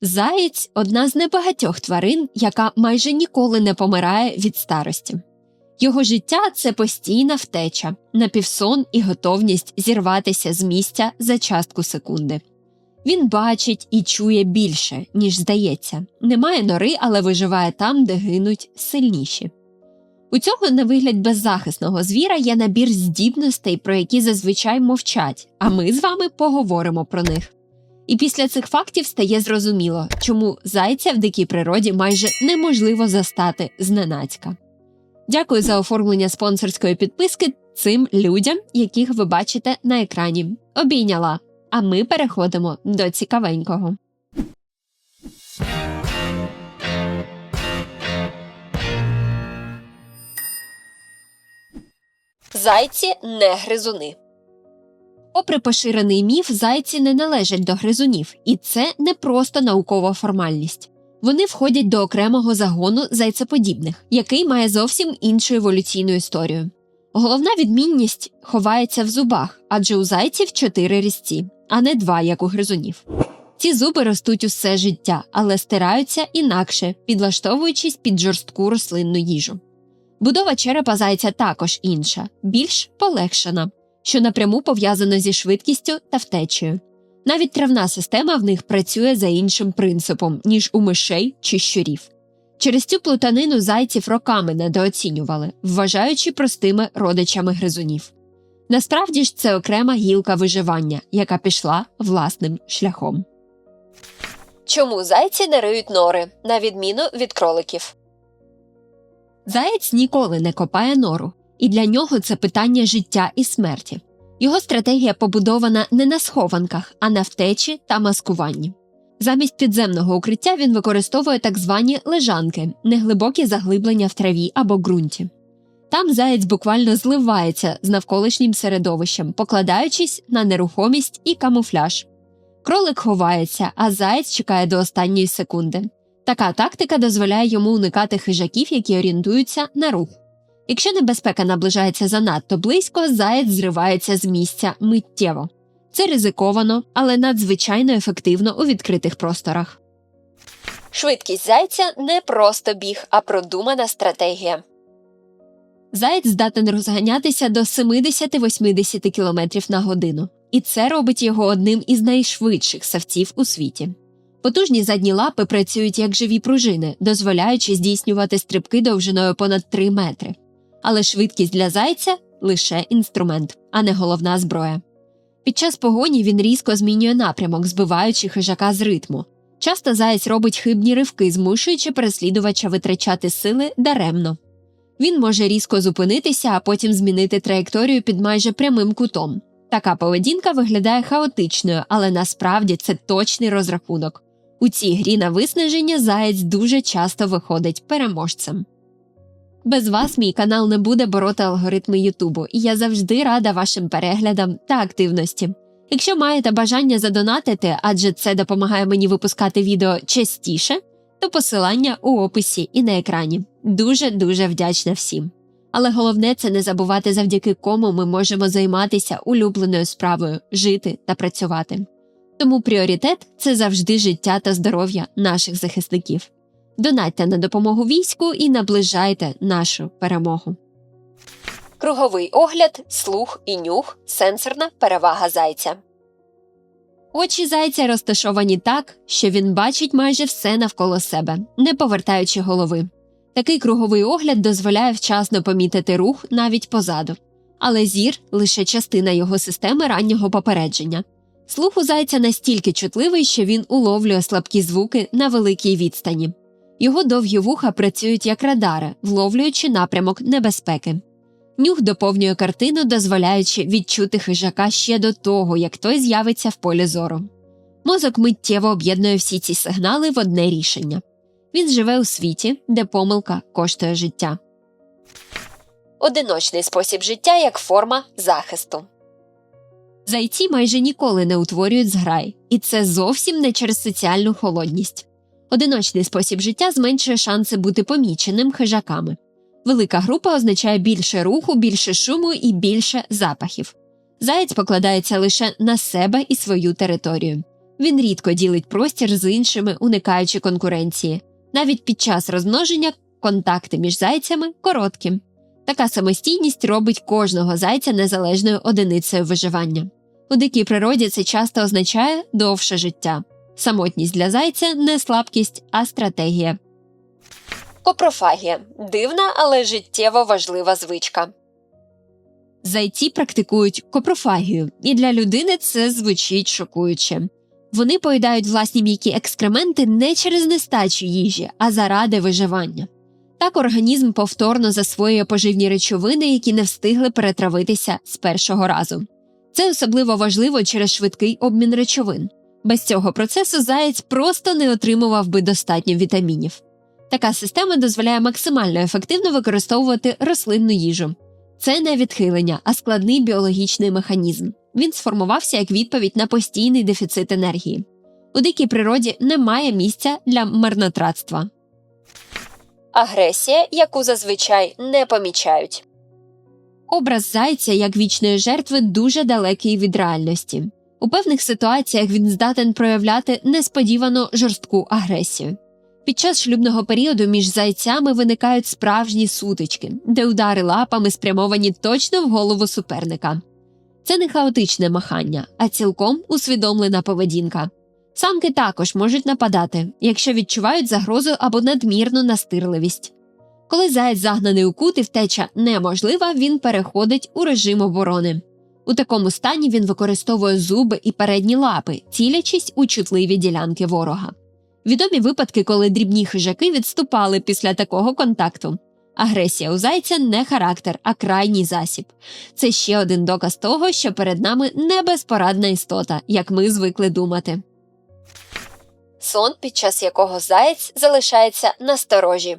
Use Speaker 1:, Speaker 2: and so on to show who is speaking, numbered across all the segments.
Speaker 1: Заєць одна з небагатьох тварин, яка майже ніколи не помирає від старості. Його життя це постійна втеча, напівсон і готовність зірватися з місця за частку секунди. Він бачить і чує більше, ніж здається. Немає нори, але виживає там, де гинуть сильніші. У цього на вигляд беззахисного звіра є набір здібностей, про які зазвичай мовчать, а ми з вами поговоримо про них. І після цих фактів стає зрозуміло, чому зайця в дикій природі майже неможливо застати зненацька. Дякую за оформлення спонсорської підписки цим людям, яких ви бачите на екрані. Обійняла. А ми переходимо до цікавенького. Зайці не гризуни. Попри поширений міф, зайці не належать до гризунів, і це не просто наукова формальність. Вони входять до окремого загону зайцеподібних, який має зовсім іншу еволюційну історію. Головна відмінність ховається в зубах, адже у зайців чотири різці, а не два, як у гризунів. Ці зуби ростуть усе життя, але стираються інакше, підлаштовуючись під жорстку рослинну їжу. Будова черепа зайця також інша, більш полегшена, що напряму пов'язано зі швидкістю та втечею. Навіть травна система в них працює за іншим принципом, ніж у мишей чи щурів. Через цю плутанину зайців роками недооцінювали, вважаючи простими родичами гризунів. Насправді ж це окрема гілка виживання, яка пішла власним шляхом. Чому зайці не риють нори, на відміну від кроликів? Заєць ніколи не копає нору, і для нього це питання життя і смерті. Його стратегія побудована не на схованках, а на втечі та маскуванні. Замість підземного укриття він використовує так звані лежанки, неглибокі заглиблення в траві або ґрунті. Там заєць буквально зливається з навколишнім середовищем, покладаючись на нерухомість і камуфляж. Кролик ховається, а заєць чекає до останньої секунди. Така тактика дозволяє йому уникати хижаків, які орієнтуються на рух. Якщо небезпека наближається занадто близько, заєць зривається з місця миттєво. Це ризиковано, але надзвичайно ефективно у відкритих просторах. Швидкість зайця не просто біг, а продумана стратегія. Заєць здатен розганятися до 70-80 км на годину, і це робить його одним із найшвидших савців у світі. Потужні задні лапи працюють як живі пружини, дозволяючи здійснювати стрибки довжиною понад 3 метри. Але швидкість для зайця лише інструмент, а не головна зброя. Під час погоні він різко змінює напрямок, збиваючи хижака з ритму. Часто заєць робить хибні ривки, змушуючи переслідувача витрачати сили даремно. Він може різко зупинитися, а потім змінити траєкторію під майже прямим кутом. Така поведінка виглядає хаотичною, але насправді це точний розрахунок. У цій грі на виснаження заєць дуже часто виходить переможцем. Без вас мій канал не буде бороти алгоритми Ютубу, і я завжди рада вашим переглядам та активності. Якщо маєте бажання задонатити, адже це допомагає мені випускати відео частіше, то посилання у описі і на екрані. Дуже дуже вдячна всім. Але головне це не забувати, завдяки кому ми можемо займатися улюбленою справою, жити та працювати. Тому пріоритет це завжди життя та здоров'я наших захисників. Донатьте на допомогу війську і наближайте нашу перемогу. Круговий огляд, слух і нюх сенсорна перевага зайця. Очі зайця розташовані так, що він бачить майже все навколо себе, не повертаючи голови. Такий круговий огляд дозволяє вчасно помітити рух навіть позаду, але зір лише частина його системи раннього попередження. Слух у зайця настільки чутливий, що він уловлює слабкі звуки на великій відстані. Його довгі вуха працюють як радари, вловлюючи напрямок небезпеки. Нюх доповнює картину, дозволяючи відчути хижака ще до того, як той з'явиться в полі зору. Мозок миттєво об'єднує всі ці сигнали в одне рішення. Він живе у світі, де помилка коштує життя. Одиночний спосіб життя як форма захисту. Зайці майже ніколи не утворюють зграй, і це зовсім не через соціальну холодність. Одиночний спосіб життя зменшує шанси бути поміченим хижаками. Велика група означає більше руху, більше шуму і більше запахів. Заєць покладається лише на себе і свою територію. Він рідко ділить простір з іншими, уникаючи конкуренції. Навіть під час розмноження контакти між зайцями короткі. Така самостійність робить кожного зайця незалежною одиницею виживання. У дикій природі це часто означає довше життя. Самотність для зайця не слабкість, а стратегія. Копрофагія дивна, але життєво важлива звичка. Зайці практикують копрофагію, і для людини це звучить шокуюче. Вони поїдають власні м'які екскременти не через нестачу їжі, а заради виживання. Так організм повторно засвоює поживні речовини, які не встигли перетравитися з першого разу. Це особливо важливо через швидкий обмін речовин. Без цього процесу заєць просто не отримував би достатньо вітамінів. Така система дозволяє максимально ефективно використовувати рослинну їжу. Це не відхилення, а складний біологічний механізм. Він сформувався як відповідь на постійний дефіцит енергії. У дикій природі немає місця для марнотратства. Агресія, яку зазвичай не помічають. Образ зайця як вічної жертви дуже далекий від реальності. У певних ситуаціях він здатен проявляти несподівано жорстку агресію. Під час шлюбного періоду між зайцями виникають справжні сутички, де удари лапами спрямовані точно в голову суперника. Це не хаотичне махання, а цілком усвідомлена поведінка. Самки також можуть нападати, якщо відчувають загрозу або надмірну настирливість. Коли заєць загнаний у кут і втеча неможлива, він переходить у режим оборони. У такому стані він використовує зуби і передні лапи, цілячись у чутливі ділянки ворога. Відомі випадки, коли дрібні хижаки відступали після такого контакту. Агресія у зайця не характер, а крайній засіб. Це ще один доказ того, що перед нами не безпорадна істота, як ми звикли думати. Сон, під час якого заєць залишається насторожі.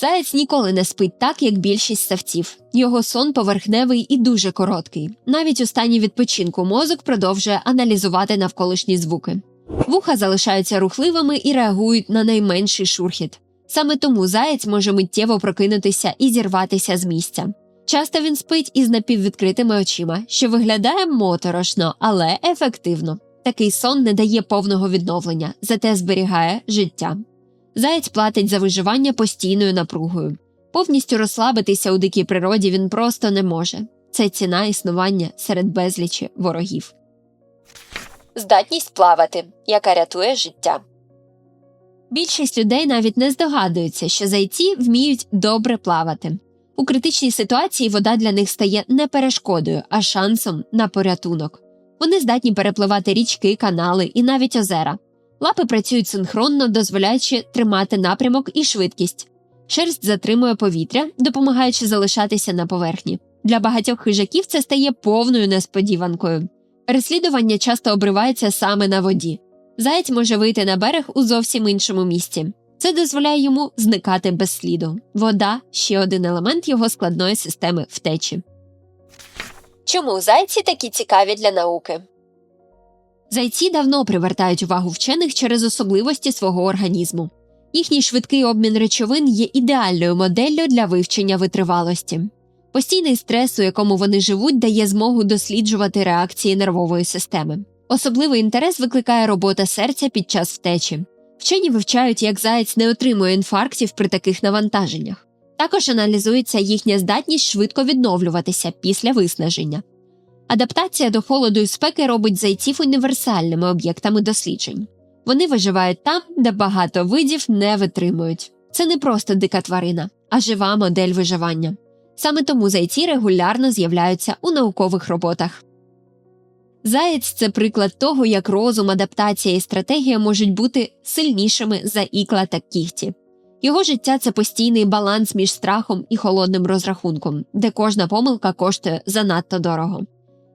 Speaker 1: Заєць ніколи не спить так, як більшість савців. Його сон поверхневий і дуже короткий. Навіть у стані відпочинку мозок продовжує аналізувати навколишні звуки. Вуха залишаються рухливими і реагують на найменший шурхіт. Саме тому заєць може миттєво прокинутися і зірватися з місця. Часто він спить із напіввідкритими очима, що виглядає моторошно, але ефективно. Такий сон не дає повного відновлення, зате зберігає життя. Заєць платить за виживання постійною напругою. Повністю розслабитися у дикій природі він просто не може. Це ціна існування серед безлічі ворогів. Здатність плавати, яка рятує життя. Більшість людей навіть не здогадуються, що зайці вміють добре плавати. У критичній ситуації вода для них стає не перешкодою, а шансом на порятунок. Вони здатні перепливати річки, канали і навіть озера. Лапи працюють синхронно, дозволяючи тримати напрямок і швидкість. Шерсть затримує повітря, допомагаючи залишатися на поверхні. Для багатьох хижаків це стає повною несподіванкою. Переслідування часто обривається саме на воді. Заєць може вийти на берег у зовсім іншому місці. Це дозволяє йому зникати без сліду. Вода ще один елемент його складної системи втечі. Чому зайці такі цікаві для науки? Зайці давно привертають увагу вчених через особливості свого організму. Їхній швидкий обмін речовин є ідеальною моделлю для вивчення витривалості. Постійний стрес, у якому вони живуть, дає змогу досліджувати реакції нервової системи. Особливий інтерес викликає робота серця під час втечі. Вчені вивчають, як заєць не отримує інфарктів при таких навантаженнях. Також аналізується їхня здатність швидко відновлюватися після виснаження. Адаптація до холоду і спеки робить зайців універсальними об'єктами досліджень. Вони виживають там, де багато видів не витримують. Це не просто дика тварина, а жива модель виживання. Саме тому зайці регулярно з'являються у наукових роботах. Заєць це приклад того, як розум, адаптація і стратегія можуть бути сильнішими за ікла та кігті. Його життя це постійний баланс між страхом і холодним розрахунком, де кожна помилка коштує занадто дорого.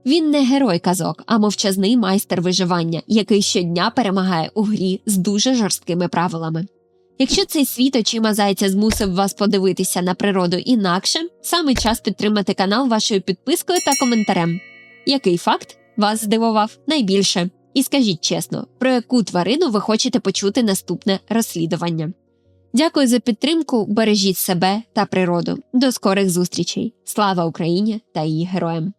Speaker 1: Він не герой казок, а мовчазний майстер виживання, який щодня перемагає у грі з дуже жорсткими правилами. Якщо цей світ очима зайця змусив вас подивитися на природу інакше, саме час підтримати канал вашою підпискою та коментарем. Який факт вас здивував найбільше? І скажіть чесно, про яку тварину ви хочете почути наступне розслідування. Дякую за підтримку, бережіть себе та природу. До скорих зустрічей. Слава Україні та її героям!